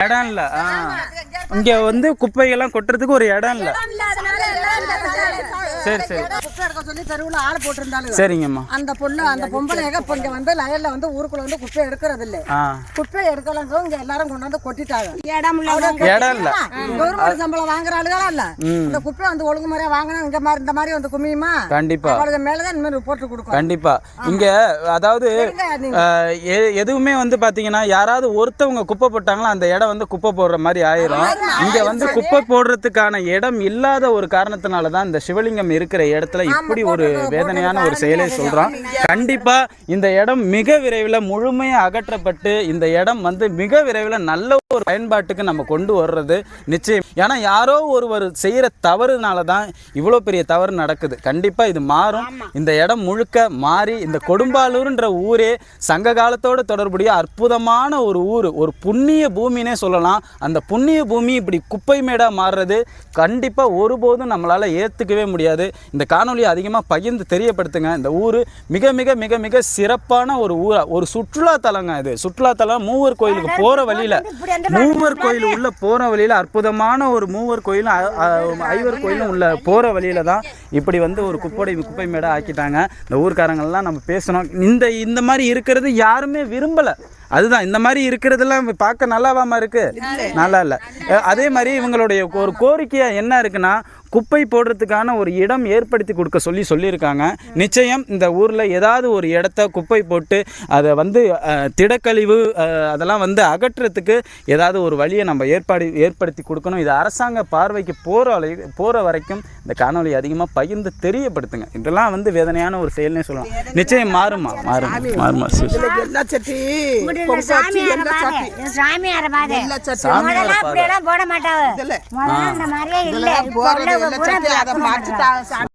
இடம் இல்ல ஆ. இங்க வந்து குப்பைகள்லாம் கொட்டுறதுக்கு ஒரு இடம் இல்ல சரி சரி. குப்பை எடுக்க சொல்லி தெருவுல ஆள் போட்டிருந்தாலும் சரிங்கம்மா. அந்த பொண்ணு அந்த பொம்பளைங்க இப்ப இங்க வந்து லயல்ல வந்து ஊருக்குள்ள வந்து குப்பை எடுக்கிறது இல்ல ஆ. குப்பை எடுக்கலாம் இங்க எல்லாரும் கொண்டாந்து கொட்டிட்டாங்க. இடம் இல்ல. கவர்மெண்ட் சம்பளம் வாங்குற ஆளுகளா இல்ல. இந்த குப்பை வந்து ஒழுங்கு முறையா வாங்கினா இங்க மாதிரி இந்த மாதிரி வந்து குமியுமா? கண்டிப்பா. அவளுக்கு மேலதான் இந்த மாதிரி போட்டு கொடுக்கும் கண்டிப்பா இங்க அதாவது எதுவுமே வந்து பாத்தீங்கன்னா யாராவது ஒருத்தவங்க குப்பை போட்டாங்களோ அந்த இடம் வந்து குப்பை போடுற மாதிரி ஆயிரும். இங்க வந்து குப்பை போடுறதுக்கான இடம் இல்லாத ஒரு காரணத்தினால தான் இந்த சிவலிங்கம் இருக்கிற இடத்துல இப்படி ஒரு வேதனையான ஒரு செயலை சொல்றோம் கண்டிப்பா இந்த இடம் மிக விரைவில் முழுமையா அகற்றப்பட்டு இந்த இடம் வந்து மிக விரைவில் நல்ல ஒரு பயன்பாட்டுக்கு நம்ம கொண்டு வர்றது நிச்சயம். ஏன்னா யாரோ ஒருவர் செய்யற தவறுனால தான் இவ்வளோ பெரிய தவறு நடக்குது. கண்டிப்பா இது மாறும். இந்த இடம் முழுக்க மாறி இந்த கொடும்பாலூர்ன்ற ஊரே சங்க காலத்தோட தொடர்புடைய அற்புதமான ஒரு ஊர் ஒரு புண்ணிய பூமினே சொல்லலாம். அந்த புண்ணிய பூமி இப்படி குப்பை மேடா மாறுறது கண்டிப்பா ஒருபோதும் நம்மளால ஏத்துக்கவே முடியாது. இந்த காணொலியை அதிகமாக பகிர்ந்து தெரியப்படுத்துங்க. இந்த ஊர் மிக மிக மிக மிக சிறப்பான ஒரு ஊரா ஒரு சுற்றுலா தலங்க இது. சுற்றுலா தலம் மூவர் கோயிலுக்கு போற வழியில மூவர் கோயில் உள்ள போற வழியில அற்புதமான ஒரு மூவர் கோயிலும் ஐவர் கோயிலும் உள்ள போற வழியில தான் இப்படி வந்து ஒரு குப்பை குப்பை மேடை ஆக்கிட்டாங்க. இந்த ஊர்க்காரங்கள்லாம் நம்ம பேசணும். இந்த இந்த மாதிரி இருக்கிறது யாருமே விரும்பல. அதுதான் இந்த மாதிரி இருக்கிறதெல்லாம் பார்க்க நல்லாவாம இருக்கு. நல்லா இல்லை. அதே மாதிரி இவங்களுடைய ஒரு கோரிக்கையா என்ன இருக்குன்னா குப்பை போடுறதுக்கான ஒரு இடம் ஏற்படுத்தி கொடுக்க சொல்லி சொல்லியிருக்காங்க. நிச்சயம் இந்த ஊரில் ஏதாவது ஒரு இடத்த குப்பை போட்டு அதை வந்து திடக்கழிவு அதெல்லாம் வந்து அகற்றுறதுக்கு ஏதாவது ஒரு வழியை நம்ம ஏற்பாடு ஏற்படுத்தி கொடுக்கணும். இது அரசாங்க பார்வைக்கு போகிற போகிற வரைக்கும் இந்த காணொலி அதிகமாக பகிர்ந்து தெரியப்படுத்துங்க. இதெல்லாம் வந்து வேதனையான ஒரு செயல்னே சொல்லலாம். நிச்சயம் மாறுமா? மாறும்? மாறுமா சாமியார போட மாட்டாங்க 我来吃的吧，鸡。